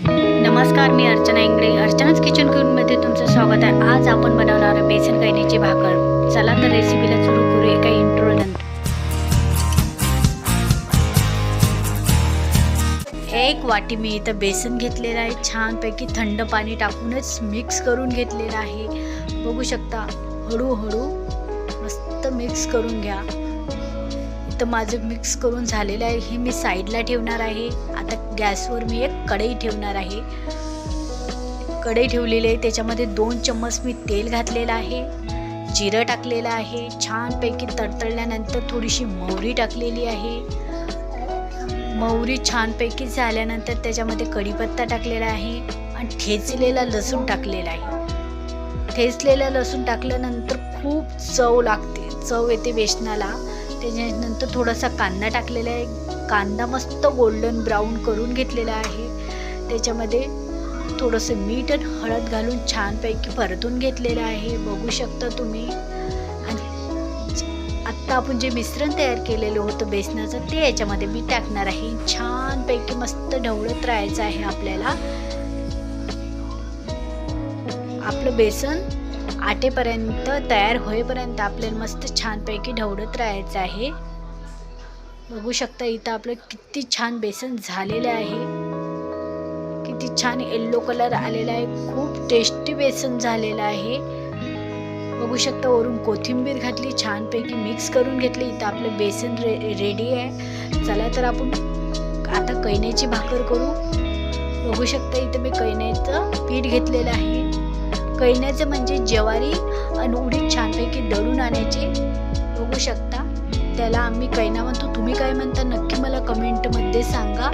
नमस्कार मी अर्चना इंगळे. अर्चनाच किचनमध्ये तुमचं स्वागत आहे. आज आपण बनवणार आहे बेसन कैनीची भाकर. चला तर रेसिपीला सुरू करू एका इंट्रो नंतर. एक वाटी मी इथं बेसन घेतलेलं आहे. छानपैकी थंड पाणी टाकूनच मिक्स करून घेतलेलं आहे. बघू शकता हळूहळू मस्त मिक्स करून घ्या. तर माझं मिक्स करून झालेलं आहे. हे मी साईडला ठेवणार आहे. आता गॅसवर मी एक कढई ठेवणार आहे. कढई ठेवलेली आहे. त्याच्यामध्ये दोन चम्मच मी तेल घातलेलं आहे. जिरं टाकलेलं आहे. छानपैकी तडतडल्यानंतर थोडीशी मोहरी टाकलेली आहे. मोहरी छानपैकी झाल्यानंतर त्याच्यामध्ये कढीपत्ता टाकलेला आहे. आणि ठेचलेला लसूण टाकलेला आहे. ठेचलेला लसूण टाकल्यानंतर खूप चव लागते. चव येते बेसनाला त्याच्यानंतर थोडासा कांदा टाकलेला आहे. कांदा मस्त गोल्डन ब्राऊन करून घेतलेला आहे. त्याच्यामध्ये थोडंसं मीठ आणि हळद घालून छानपैकी परतून घेतलेलं आहे. बघू शकता तुम्ही. आणि आत्ता आपण जे मिश्रण तयार केलेलं होतं बेसनाचं ते याच्यामध्ये मी टाकणार आहे. छानपैकी मस्त ढवळत राहायचं आहे आपल्याला. आपलं बेसन आटेपर्यंत तयार होईपर्यंत आपल्याला मस्त छानपैकी ढवळत राहायचं आहे. बघू शकता इथं आपलं किती छान बेसन झालेलं आहे. किती छान येल्लो कलर आलेला आहे. खूप टेस्टी बेसन झालेलं आहे. बघू शकता वरून कोथिंबीर घातली छानपैकी मिक्स करून घेतली. इथं आपलं बेसन रे रेडी आहे. चला तर आपण आता कैन्याची भाकर करू. बघू शकता इथं मी कैन्याचं पीठ घेतलेलं आहे. कळण्याचं म्हणजे ज्वारी आणि उडीद छानपैकी दळून आणायचे. बघू शकता. त्याला आम्ही कैना म्हणतो. तुम्ही काय म्हणता? नक्की मला कमेंटमध्ये सांगा.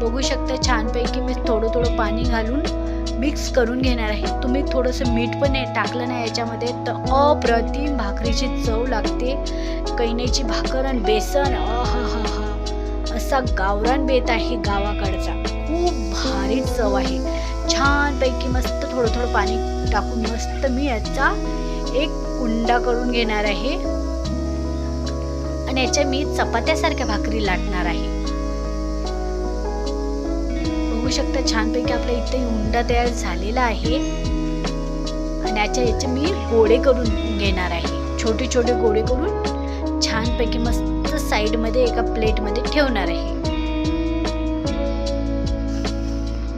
बघू शकता छानपैकी मी थोडं थोडं पाणी घालून मिक्स करून घेणार आहे. तुम्ही थोडंसं मीठ पण टाकलं नाही याच्यामध्ये. तर अप्रतिम भाकरीची चव लागते. कैन्याची भाकर आणि बेसन. अ हा हा हा असा गावरान बेत आहे गावाकडचा. खूप भारी चव आहे. छानपैकी मस्त थोडं थोडं पाणी टाकून मस्त मी याचा एक उंडा करून घेणार आहे. आणि याच्या मी चपात्यासारख्या भाकरी लाटणार आहे. बघू शकता छानपैकी आपल्या इथे उंडा तयार झालेला आहे. आणि याच्या याचे मी गोळे करून घेणार आहे. छोटे छोटे गोळे करून छानपैकी मस्त साईडमध्ये एका प्लेटमध्ये ठेवणार आहे.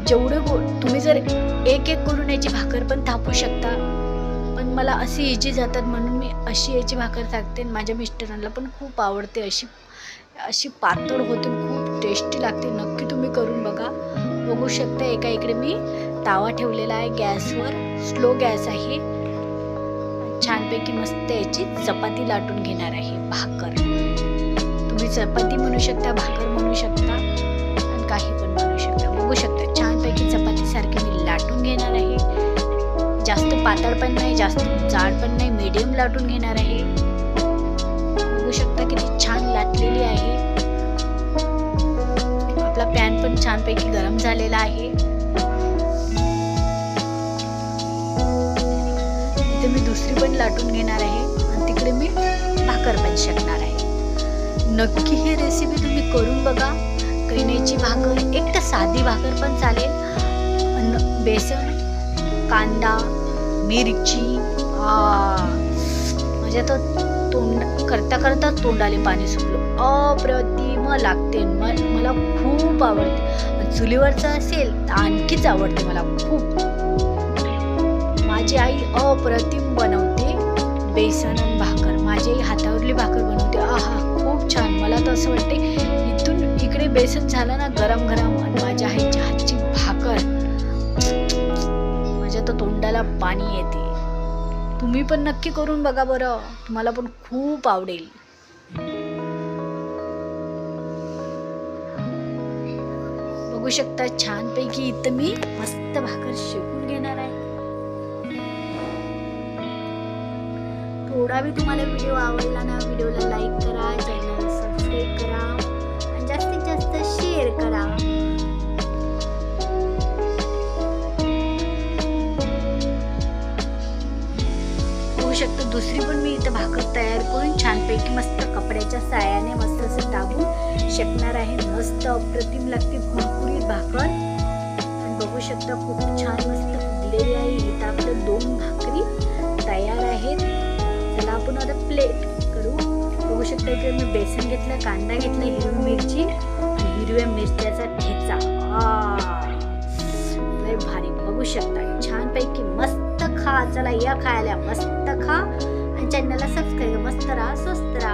जेवढं गोड तुम्ही जर एक एक करून याची भाकर पण थापू शकता. पण मला अशी इजी जातात म्हणून मी अशी याची भाकर थाकते माझ्या मिस्टरांना पण खूप आवडते. अशी अशी पातळ होते खूप टेस्टी लागते. नक्की तुम्ही करून बघा. बघू शकता एका इकडे मी तावा ठेवलेला आहे गॅसवर. स्लो गॅस आहे. छानपैकी मस्त याची चपाती लाटून घेणार आहे भाकर. तुम्ही चपाती म्हणू शकता भाकर म्हणू शकता. पातळ पण नाही जास्त जाड पण नाही मीडियम लाटून घेणार आहे. बघू शकता किती छान लाटलेली आहे. आपला पॅन पण छानपैकी गरम झालेला आहे. इथे मी दुसरी पण लाटून घेणार आहे. आणि तिकडे मी भाकर पण शकणार आहे. नक्की ही रेसिपी तुम्ही करून बघा. कैनेची भाकर एक तर साधी भाकर पण चालेल. बेसन कांदा मिरची. म्हणजे आता तोंड करता करता तोंडाले पाणी सुटलं. अप्रतिम लागते. म- मला खूप आवडते. चुलीवरचं असेल तर आणखीच आवडते मला खूप. माझी आई अप्रतिम बनवते बेसन आणि भाकर. माझी आई हातावरली भाकर बनवते. आहा खूप छान. मला तर असं वाटते इथून इकडे बेसन झालं ना गरम गरम पाणी येते. तुम्ही पण नक्की करून बघा बरं. तुम्हाला पण खूप आवडेल. बघू शकता छानपैकी इथं मी मस्त भाकर शेकून घेणार आहे. थोडा बी तुम्हाला व्हिडिओ आवडला ना व्हिडिओला लाईक करा चॅनल सबस्क्राईब करा. आणि जास्तीत जास्त शेअर करा. भाकर तयार करून छानपैकी मस्त कपड्याच्या सायाने मस्त असं दाबून शेकणार आहे. मस्त अप्रतिम लागते कुरकुरीत भाकर. आणि शकता खूप छान मस्त फुगलेली आहे. इथं आपलं दोन भाकरी तयार आहेत. त्याला आपण आता प्लेट करू. बघू शकता इकडे मी बेसन घेतलं कांदा घेतला हिरवी मिरची आणि हिरव्या मिरच्याचा ठेचा. लय भारी. बघू शकता छानपैकी मस्त खा. चला या खायला. मस्त खा. आणि चॅनलला सबस्क्राईब मस्त राहा स्वस्त राहा.